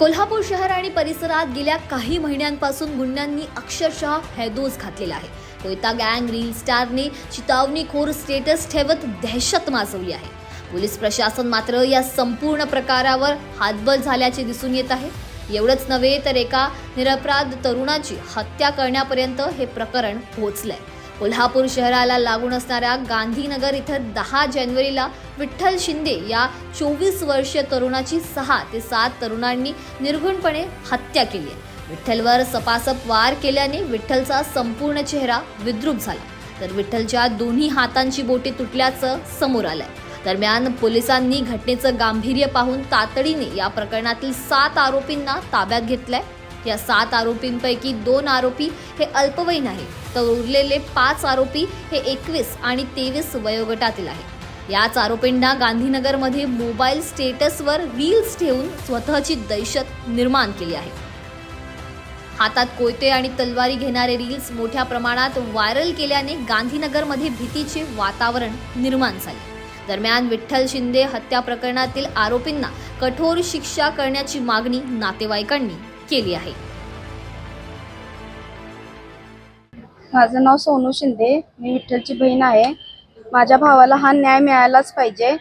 कोल्हापूर शहर आणि परिसरात गेल्या काही महिन्यांपासून गुंडांनी अक्षरशः हैदोस घातलेला आहे. कोयता गँग रील स्टारने चितावणीखोर स्टेटस ठेवत दहशत माजवली आहे. पोलीस प्रशासन मात्र या संपूर्ण प्रकारावर हातबल झाल्याचे दिसून येत आहे. एवढंच नव्हे तर एका निरपराध तरुणाची हत्या करण्यापर्यंत हे प्रकरण पोहोचलंय कोल्हापूर शहराला लागून असणाऱ्या गांधीनगर इथं दहा जानेवारीला विठ्ठल शिंदे या चोवीस वर्षीय तरुणाची सहा ते सात तरुणांनी निर्घुणपणे हत्या केली आहे. विठ्ठलवर सपासप वार केल्याने विठ्ठलचा संपूर्ण चेहरा विद्रूप झाला. तर विठ्ठलच्या दोन्ही हातांची बोटी तुटल्याचं समोर आलंय. दरम्यान पोलिसांनी घटनेचं गांभीर्य पाहून तातडीने या प्रकरणातील सात आरोपींना ताब्यात घेतलंय. या सात आरोपींपैकी दोन आरोपी हे अल्पवयीन आहेत. तर उरलेले पाच आरोपी हे एकवीस आणि तेवीस वयोगटातील आहेत. याच आरोपींना गांधीनगरमध्ये मोबाईल स्टेटसवर रील्स ठेवून स्वतःची दहशत निर्माण केली आहे. हातात कोयते आणि तलवारी घेणारे रील्स मोठ्या प्रमाणात व्हायरल केल्याने गांधीनगरमध्ये भीतीचे वातावरण निर्माण झाले. दरम्यान विठ्ठल शिंदे हत्या प्रकरणातील आरोपींना कठोर शिक्षा करण्याची मागणी नातेवाईकांनी केली आहे. माझं नाव सोनू शिंदे. मी विठ्ठलची बहीण आहे. माझ्या भावाला हा न्याय मिळायलाच पाहिजे.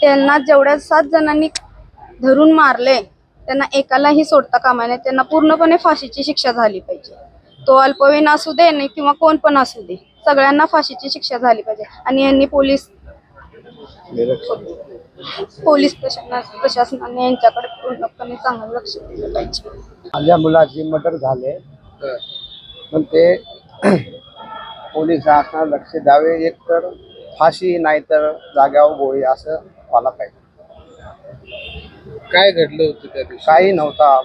त्यांना जेवढ्या सात जणांनी धरून मारले त्यांना एकालाही सोडता कामा नये. त्यांना पूर्णपणे फाशीची शिक्षा झाली पाहिजे. तो अल्पवयीन असू दे नाही किंवा कोण पण असू दे सगळ्यांना फाशीची शिक्षा झाली पाहिजे. आणि यांनी पोलीस पोलीस प्रशासना प्रशासनाने यांच्याकडे पूर्णपणे चांगलं लक्ष दिलं पाहिजे. माझ्या मुलाची मर्डर झाले. पण ते पोलिसांना लक्ष द्यावे एक तर. फाशी नाही तर जाग्यावर गोळी असं व्हायला पाहिजे. काय घडलं होतं त्या दिवशी? काही नव्हता.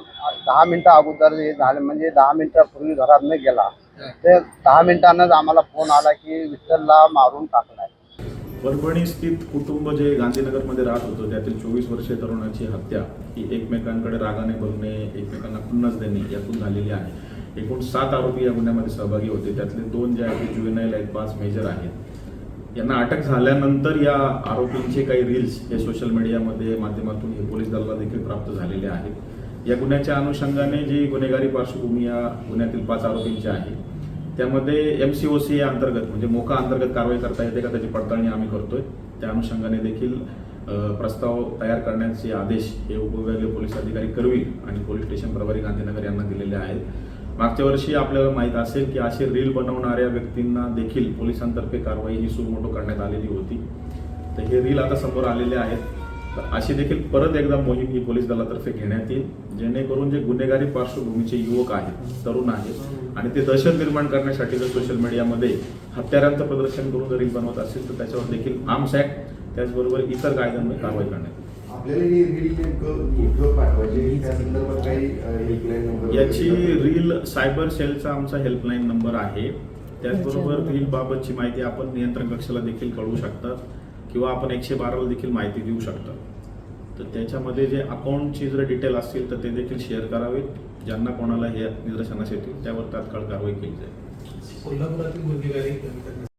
दहा मिनिटं अगोदर हे झालं. म्हणजे दहा मिनिटापूर्वी घरात न गेला. ते दहा मिनिटांनाच आम्हाला फोन आला की विठ्ठलला मारून टाकलाय परभणी स्थित कुटुंब जे गांधीनगरमध्ये राहत होतं त्यातील चोवीस वर्षीय तरुणाची हत्या ही एकमेकांकडे रागाने बघणे एकमेकांना खुन्नस देणे यातून झालेली आहे. एकूण सात आरोपी या गुन्ह्यामध्ये सहभागी होते. त्यातले दोन जे आहेत जुवेनाईल आहेत पाच मेजर आहेत. यांना अटक झाल्यानंतर या आरोपींचे काही रील्स हे सोशल मीडियामध्ये माध्यमातून हे पोलीस दलाला देखील प्राप्त झालेले आहेत. या गुन्ह्याच्या अनुषंगाने जी गुन्हेगारी पार्श्वभूमी या गुन्ह्यातील पाच आरोपींची आहे त्यामध्ये एम सी ओ सी अंतर्गत म्हणजे मोका अंतर्गत कारवाई करता येते का त्याची पडताळणी आम्ही करतोय. त्या अनुषंगाने देखील प्रस्ताव तयार करण्याचे आदेश हे उपविभागीय पोलीस अधिकारी करवी आणि पोलीस स्टेशन प्रभारी गांधीनगर यांना दिलेले आहेत. मागच्या वर्षी आपल्याला माहीत असेल की असे रील बनवणाऱ्या व्यक्तींना देखील पोलिसांतर्फे कारवाई ही सुमोटो करण्यात आलेली होती. तर हे रील आता समोर आलेले आहेत. तर अशी देखील परत एकदा मोहीम ही पोलीस दलातर्फे घेण्यात येईल. जेणेकरून जे गुन्हेगारी पार्श्वभूमीचे युवक आहेत तरुण आहेत आणि ते दहशत निर्माण करण्यासाठी जर सोशल मीडियामध्ये हत्यारांचं प्रदर्शन करून जर रील बनवत असेल तर त्याच्यावर देखील आर्म्स ऍक्ट त्याचबरोबर इतर कायद्यांवर कारवाई करण्यात ही याची रील सायबर सेलचा आमचा हेल्पलाईन नंबर आहे. त्याचबरोबर रील बाबतची माहिती आपण नियंत्रण कक्षाला देखील कळवू शकतात. किंवा आपण एकशे बाराला देखील माहिती देऊ शकता. तर त्याच्यामध्ये जे अकाउंटची जर डिटेल असतील तर ते देखील शेअर करावेत. ज्यांना कोणाला हे निदर्शनास येतील त्यावर तात्काळ कारवाई केली जाईल. कोल्हापुरातील गुन्हेगारी